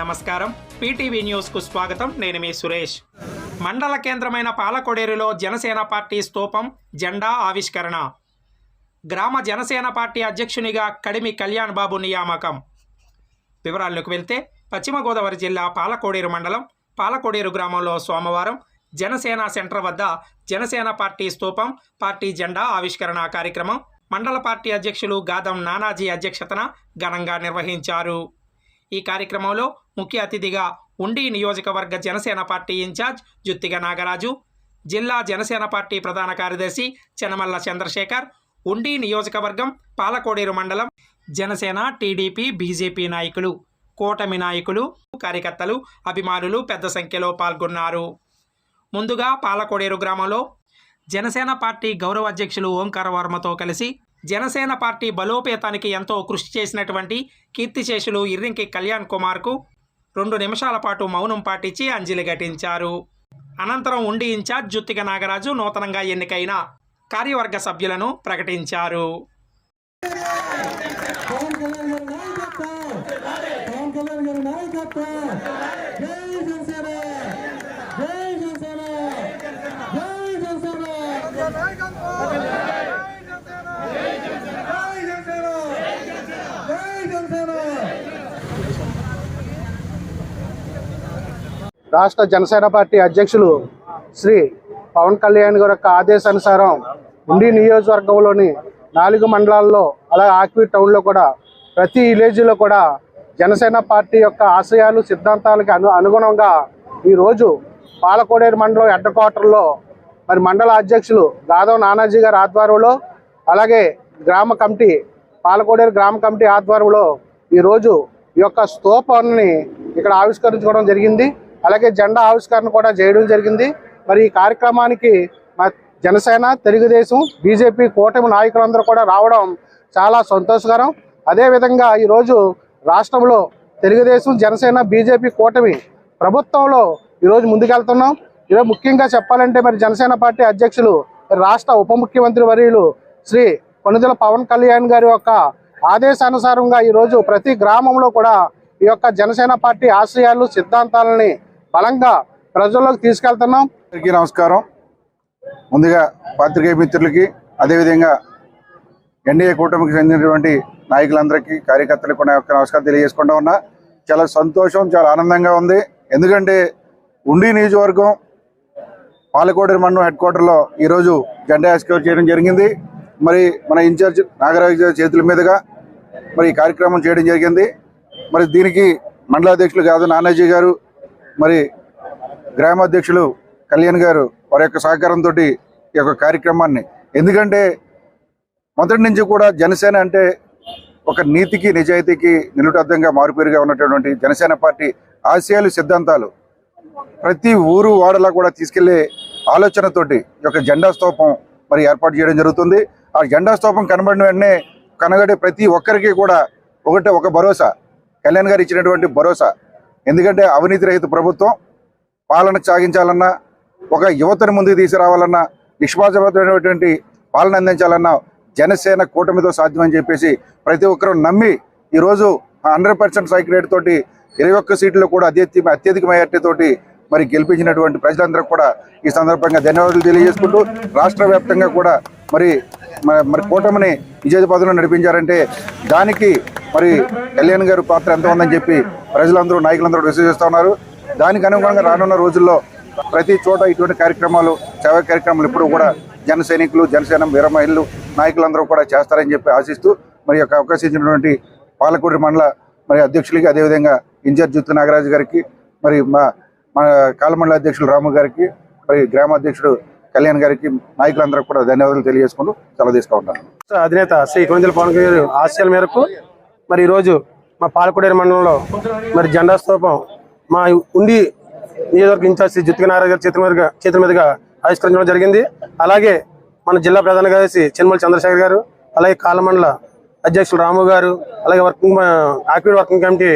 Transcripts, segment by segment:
నమస్కారం. పీటీవీ న్యూస్కు స్వాగతం. నేను మీ సురేష్. మండల కేంద్రమైన పాలకొడేరులో జనసేన పార్టీ స్తూపం జెండా ఆవిష్కరణ. గ్రామ జనసేన పార్టీ అధ్యక్షునిగా కడిమి కళ్యాణ్ బాబు నియామకం. వివరాల్లోకి వెళ్తే పశ్చిమ గోదావరి జిల్లా పాలకోడేరు మండలం పాలకోడేరు గ్రామంలో సోమవారం జనసేన సెంటర్ వద్ద జనసేన పార్టీ స్తూపం పార్టీ జెండా ఆవిష్కరణ కార్యక్రమం మండల పార్టీ అధ్యక్షులు గాదం నానాజీ అధ్యక్షతన ఘనంగా నిర్వహించారు. ఈ కార్యక్రమంలో ముఖ్య అతిథిగా ఉండి నియోజకవర్గ జనసేన పార్టీ ఇన్ఛార్జ్ జుత్తిగ నాగరాజు జిల్లా జనసేన పార్టీ ప్రధాన కార్యదర్శి చెనమల్ల చంద్రశేఖర్ ఉండి నియోజకవర్గం పాలకోడేరు మండలం జనసేన టీడీపీ బీజేపీ నాయకులు కూటమి నాయకులు కార్యకర్తలు అభిమానులు పెద్ద సంఖ్యలో పాల్గొన్నారు. ముందుగా పాలకోడేరు గ్రామంలో జనసేన పార్టీ గౌరవ అధ్యక్షులు ఓంకార వర్మతో కలిసి జనసేన పార్టీ బలోపేతానికి ఎంతో కృషి చేసినటువంటి కీర్తిశేషులు ఇర్రింకి కళ్యాణ్ కుమార్కు రెండు నిమిషాల పాటు మౌనం పాటించి అంజలి ఘటించారు. అనంతరం ఉండి ఇన్ఛార్జ్ జుత్తిక నాగరాజు నూతనంగా ఎన్నికైన కార్యవర్గ సభ్యులను ప్రకటించారు. పవన్ కళ్యాణ్ గారి నాయకత్వం పవన్ కళ్యాణ్ గారి నాయకత్వం జై జనసేన జై జనసేన జై జనసేన జై జనసేన జై జనసేన రాష్ట్ర జనసేన పార్టీ అధ్యక్షులు శ్రీ పవన్ కళ్యాణ్ గారి యొక్క ఆదేశానుసారం ఉండి నియోజకవర్గంలోని నాలుగు మండలాల్లో అలాగే ఆక్వీ టౌన్లో కూడా ప్రతి విలేజ్లో కూడా జనసేన పార్టీ యొక్క ఆశయాలు సిద్ధాంతాలకు అను అనుగుణంగా ఈరోజు పాలకోడేరు మండలం హెడ్ క్వార్టర్లో మరి మండల అధ్యక్షులు గాదవ్ నానాజీ గారి ఆధ్వర్యంలో అలాగే గ్రామ కమిటీ పాలకోడేరు గ్రామ కమిటీ ఆధ్వర్యంలో ఈరోజు ఈ యొక్క స్తూపాన్ని ఇక్కడ ఆవిష్కరించుకోవడం జరిగింది. అలాగే జెండా ఆవిష్కరణ కూడా చేయడం జరిగింది. మరి ఈ కార్యక్రమానికి మా జనసేన తెలుగుదేశం బీజేపీ కూటమి నాయకులందరూ కూడా రావడం చాలా సంతోషకరం. అదేవిధంగా ఈరోజు రాష్ట్రంలో తెలుగుదేశం జనసేన బీజేపీ కూటమి ప్రభుత్వంలో ఈరోజు ముందుకెళ్తున్నాం. ఈరోజు ముఖ్యంగా చెప్పాలంటే మరి జనసేన పార్టీ అధ్యక్షులు రాష్ట్ర ఉప ముఖ్యమంత్రి వర్యులు శ్రీ కొనుదల పవన్ కళ్యాణ్ గారి యొక్క ఆదేశానుసారంగా ఈరోజు ప్రతి గ్రామంలో కూడా ఈ యొక్క జనసేన పార్టీ ఆశయాలు సిద్ధాంతాలని బలంగా ప్రజల్లోకి తీసుకెళ్తున్నాం. అందరికీ నమస్కారం. ముందుగా పాత్రికేయ మిత్రులకి అదేవిధంగా ఎన్డీఏ కూటమికి చెందినటువంటి నాయకులందరికీ కార్యకర్తలకు కూడా యొక్క నమస్కారం తెలియజేసుకుంటా ఉన్నా. చాలా సంతోషం చాలా ఆనందంగా ఉంది. ఎందుకంటే ఉండి నియోజకవర్గం పాలకోడేరు మండలం హెడ్ క్వార్టర్లో ఈరోజు జెండా ఎస్క్యూర్ చేయడం జరిగింది. మరి మన ఇన్ఛార్జ్ నాగరాజు చేతుల మీదుగా మరి ఈ కార్యక్రమం చేయడం జరిగింది. మరి దీనికి మండలాధ్యక్షులు కాదు నానాజీ గారు మరి గ్రామాధ్యక్షులు కళ్యాణ్ గారు వారి యొక్క సహకారంతో ఈ యొక్క కార్యక్రమాన్ని. ఎందుకంటే మొదటి నుంచి కూడా జనసేన అంటే ఒక నీతికి నిజాయితీకి నిలుటద్దంగా మారుపేరుగా ఉన్నటువంటి జనసేన పార్టీ ఆశయాలు సిద్ధాంతాలు ప్రతి ఊరు వాడలా కూడా తీసుకెళ్ళే ఆలోచనతోటి ఈ యొక్క జెండా స్తూపం మరి ఏర్పాటు చేయడం జరుగుతుంది. ఆ జెండా స్తూపం కనబడిన వెంటనే కనగడే ప్రతి ఒక్కరికి కూడా ఒకటే ఒక భరోసా. కళ్యాణ్ గారు ఇచ్చినటువంటి భరోసా. ఎందుకంటే అవినీతి రహిత ప్రభుత్వం పాలన సాగించాలన్నా ఒక యువతను ముందుకు తీసుకురావాలన్నా నిష్పాసమైనటువంటి పాలన అందించాలన్నా జనసేన కూటమితో సాధ్యమని చెప్పేసి ప్రతి ఒక్కరూ నమ్మి ఈరోజు హండ్రెడ్ పర్సెంట్ సైకిల్ రేట్ తోటి ఇరవై ఒక్క సీట్లు కూడా అత్యధిక అత్యధిక మరి గెలిపించినటువంటి ప్రజలందరూ కూడా ఈ సందర్భంగా ధన్యవాదాలు తెలియజేసుకుంటూ రాష్ట్ర వ్యాప్తంగా కూడా మరి మరి కూటమిని విజయపదంలో నడిపించారంటే దానికి మరి కళ్యాణ్ గారు పాత్ర ఎంత ఉందని చెప్పి ప్రజలందరూ నాయకులందరూ విశ్వసిస్తూ ఉన్నారు. దానికి అనుగుణంగా రానున్న రోజుల్లో ప్రతి చోట ఇటువంటి కార్యక్రమాలు సేవా కార్యక్రమాలు ఇప్పుడు కూడా జన సైనికులు జనసేన వీర మహిళలు నాయకులందరూ కూడా చేస్తారని చెప్పి ఆశిస్తూ మరి యొక్క అవకాశం ఇచ్చినటువంటి పాలకూరి మండల మరి అధ్యక్షులకి అదేవిధంగా ఇన్ఛార్జ్ జుత్తు నాగరాజు గారికి మరి మా మన కాలమండల అధ్యక్షులు రాము గారికి మరి గ్రామాధ్యక్షుడు కళ్యాణ్ గారికి నాయకులందరూ కూడా ధన్యవాదాలు తెలియజేసుకుంటూ సెలవు తీసుకుంటాను అధినేత శ్రీ కొనిదెల పవన్ గారి ఆశయాల మేరకు మరి ఈరోజు మా పాలకొడేరు మండలంలో మరి జెండా స్తూపం మా ఉండి నియోజకవర్గ ఇన్ఛార్జ్ జ్యుతికి నారాయణ గారి చేతుల మీదుగా చేతుల మీదుగా ఆవిష్కరించడం జరిగింది. అలాగే మన జిల్లా ప్రధాన కార్యదర్శి చిన్మల చంద్రశేఖర్ గారు అలాగే కాలమండల అధ్యక్షులు రాము గారు అలాగే వర్కింగ్ ఆక్టివ్ వర్కింగ్ కమిటీ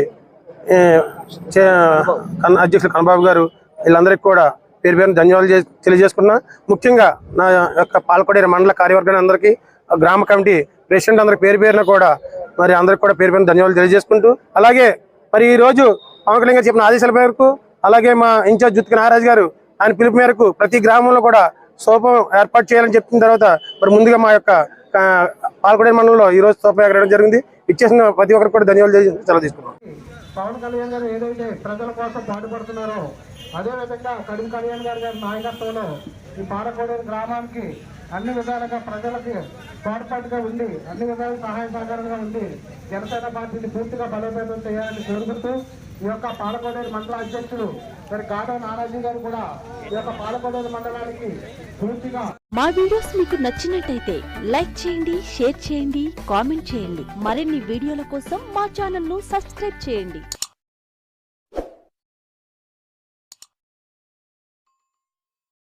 అధ్యక్షులు కన్నబాబు గారు వీళ్ళందరికీ కూడా పేరు పేరున ధన్యవాదాలు చే- తెలియజేసుకున్నా. ముఖ్యంగా నా యొక్క పాలకొడేరు మండల కార్యవర్గాన్ని అందరికీ గ్రామ కమిటీ ప్రెసిడెంట్ అందరికి పేరు పేరున కూడా మరి అందరికి కూడా పేరు పైన ధన్యవాదాలు తెలియజేసుకుంటూ అలాగే మరి ఈ రోజు పవన్ గారు చెప్పిన ఆదేశాల మేరకు అలాగే మా ఇన్ఛార్జ్ జుత్తిక నాగరాజు గారు ఆయన పిలుపు మేరకు ప్రతి గ్రామంలో కూడా సోపం ఏర్పాటు చేయాలని చెప్పిన తర్వాత మరి ముందుగా మా యొక్క ఆ, మండలంలో ఈ రోజు సోపం ఎగరడం జరిగింది. ఇచ్చేసిన ప్రతి ఒక్కరికి కూడా ధన్యవాదాలు సెలవు తీసుకున్నాం పవన్ కళ్యాణ్ గారు ఏదైతే ప్రజల కోసం పాటుపడుతున్నారో అదే విధంగా కడిం కళ్యాణ్ గారి గారి నాయకత్వంలో ఈ పాలకోడేరు గ్రామానికి అన్ని విధాలుగా ప్రజలకు తోడ్పాటుగా ఉండి అన్ని విధాలుగా సహాయ సహకారంగా ఉండి జనసేన పార్టీని పూర్తిగా బలోపేతం చేయాలని కోరుకుంటూ ఈ యొక్క పాలకోడేరు మండల అధ్యక్షుడు మరి గాఢ నానాజీ గారు కూడా ఈ యొక్క పాలకోడేరు మండలానికి పూర్తిగా మా వీడియోస్ మీకు నచ్చినట్టయితే లైక్ చేయండి షేర్ చేయండి కామెంట్ చేయండి. మరిన్ని వీడియోల కోసం మా ఛానల్ను సబ్స్క్రైబ్ చేయండి.